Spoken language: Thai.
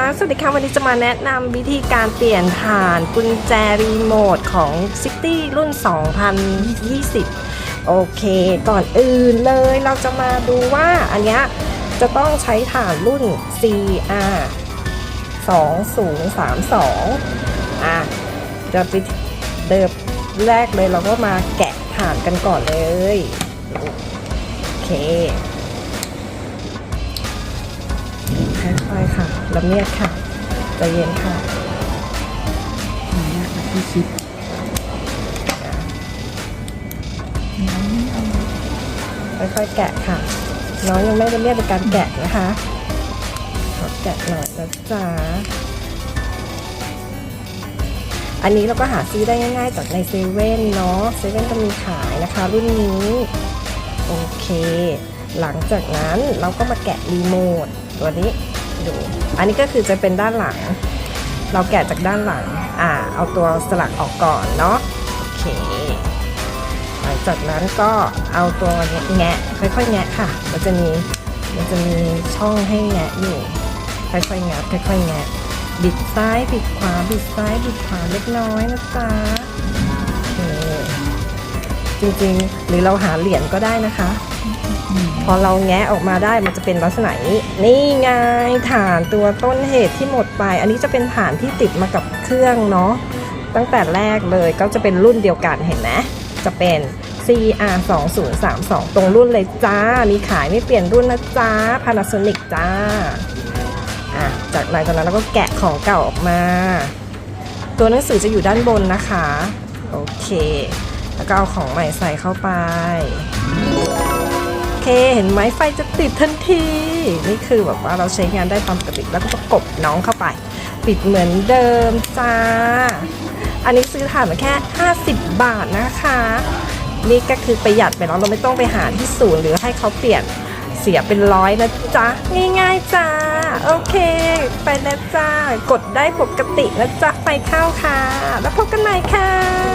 ค่ะสวัสดีค่ะวันนี้จะมาแนะนำวิธีการเปลี่ยนผ่านกุญแจรีโมทของ City รุ่น 2020 โอเค ก่อนอื่นเลยเราจะมาดูว่าอันเนี้ยจะต้องใช้ฐานรุ่น CR 2032อะจะไปเดิมแรกเลยเราก็มาแกะฐานกันก่อนเลย โอเค ละเมียดค่ะใจเย็นค่ะหายากแบบที่คิดน้องไม่เอาค่อยๆแกะค่ะ น้องยังไม่ละเมียดในการแกะนะคะขอแกะหน่อยนะจ๊ะอันนี้เราก็หาซื้อได้ง่ายๆจากในเซเว่นเนาะเซเว่นก็มีขายนะคะ รุ่นนี้ โอเค หลังจากนั้นเราก็มาแกะรีโมทตัวนี้ ดู อันนี้ก็คือจะเป็นด้านหลัง เราแกะจากด้านหลัง อ่า เอาตัวสลักออกก่อนเนาะ โอเค หลังจากนั้นก็เอาตัวแงะ ค่อยๆ แงะค่ะ มันจะมี มันจะมีช่องให้แงะอยู่ ค่อยๆงัดค่อยๆ แงะ บิดซ้าย บิดขวา บิดซ้าย บิดขวาเล็กน้อยนะจ๊ะโอเค จริงๆ หรือเราหาเหรียญก็ได้นะคะอืมพอเราแงะออกมาได้มันจะเป็นลักษณะนี้นี่ไงฐานตัวต้นเหตุที่หมดไป อันนี้จะเป็นฐานที่ติดมากับเครื่องเนาะตั้งแต่แรกเลยก็จะเป็นรุ่นเดียวกันเห็นไหมจะเป็น CR 2032ตรงรุ่นเลยจ้า มีขายไม่เปลี่ยนรุ่นนะจ้า Panasonic จ้าอะจากหลังจากนั้นเราก็แกะของเก่าออกมา ตัวหนังสือจะอยู่ด้านบนนะคะ โอเค แล้วก็เอาของใหม่ใส่เข้าไป โอเคเห็นไหมไฟจะติดทันที นี่คือแบบว่าเราใช้งานได้ตามปกติแล้วก็ประกบน้องเข้าไป ปิดเหมือนเดิมจ้า อันนี้ซื้อถ่านมาแค่ 50 บาทนะคะ นี่ก็คือประหยัดไปแล้วเราไม่ต้องไปหาที่ศูนย์หรือให้เขาเปลี่ยนเสียเป็นร้อยนะจ๊ะ ง่ายๆจ้า โอเค ไปแล้วจ้า กดได้ปกตินะจ๊ะไฟเข้าค่ะ แล้วพบกันใหม่ค่ะ